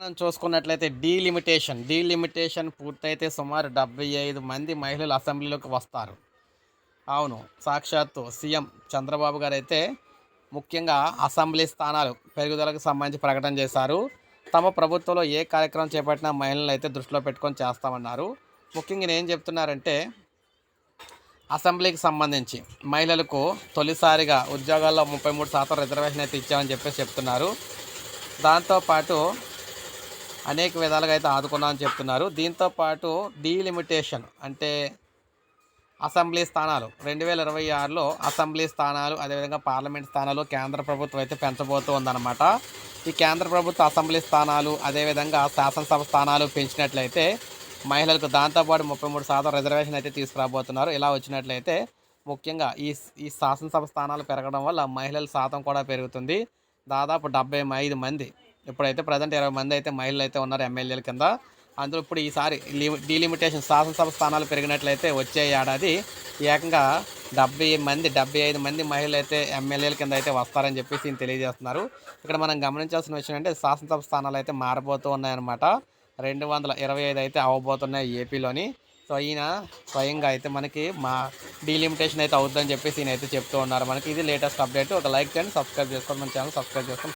మనం చూసుకున్నట్లయితే delimitation delimitation పూర్తయితే సుమారు డెబ్బై ఐదు మంది మహిళలు అసెంబ్లీలోకి వస్తారు. అవును సాక్షాత్తు సీఎం చంద్రబాబు గారు అయితే ముఖ్యంగా అసెంబ్లీ స్థానాలు పెరుగుదలకు సంబంధించి ప్రకటన చేశారు. తమ ప్రభుత్వంలో ఏ కార్యక్రమం చేపట్టినా మహిళలను అయితే దృష్టిలో పెట్టుకొని చేస్తామన్నారు. ముఖ్యంగా నేను ఏం చెప్తున్నారంటే అసెంబ్లీకి సంబంధించి మహిళలకు తొలిసారిగా ఉద్యోగాల్లో ముప్పై మూడు శాతం రిజర్వేషన్ అయితే ఇచ్చామని చెప్పేసి చెప్తున్నారు. దాంతోపాటు అనేక విధాలుగా అయితే ఆదుకున్నామని చెప్తున్నారు. దీంతో పాటు డీలిమిటేషన్ అంటే అసెంబ్లీ స్థానాలు. రెండు వేల ఇరవై ఆరులో అసెంబ్లీ స్థానాలు అదేవిధంగా పార్లమెంట్ స్థానాలు కేంద్ర ప్రభుత్వం అయితే పెంచబోతూ ఉందన్నమాట. ఈ కేంద్ర ప్రభుత్వ అసెంబ్లీ స్థానాలు అదేవిధంగా శాసనసభ స్థానాలు పెంచినట్లయితే మహిళలకు దాంతోపాటు ముప్పై మూడు శాతం రిజర్వేషన్ అయితే తీసుకురాబోతున్నారు. ఇలా వచ్చినట్లయితే ముఖ్యంగా ఈ ఈ శాసనసభ స్థానాలు పెరగడం వల్ల మహిళల శాతం కూడా పెరుగుతుంది. దాదాపు డెబ్బై ఐదు మంది ఇప్పుడైతే ప్రజెంట్ ఇరవై మంది అయితే మహిళలు అయితే ఉన్నారు ఎమ్మెల్యేల కింద. అందులో ఇప్పుడు ఈసారి డీలిమిటేషన్ శాసనసభ స్థానాలు పెరిగినట్లయితే వచ్చే ఏడాది ఏకంగా డెబ్బై మంది డెబ్బై ఐదు మంది మహిళలు అయితే ఎమ్మెల్యేల కింద అయితే వస్తారని చెప్పేసి తెలియజేస్తున్నారు. ఇక్కడ మనం గమనించాల్సిన విషయం అంటే శాసనసభ స్థానాలు అయితే మారబోతూ ఉన్నాయన్నమాట. రెండు వందల ఇరవై ఐదు అయితే అవ్వబోతున్నాయి ఏపీలోని. సో ఈయన స్వయంగా అయితే మనకి మా డీలిమిటేషన్ అయితే అవుతుందని చెప్పేసి ఈయన అయితే చెప్తూ ఉన్నారు. మనకి ఇది లేటెస్ట్ అప్డేట్. ఒక లైక్ చేయండి సబ్స్క్రైబ్ చేసుకోండి మన ఛానల్ సబ్స్క్రైబ్ చేసుకోండి.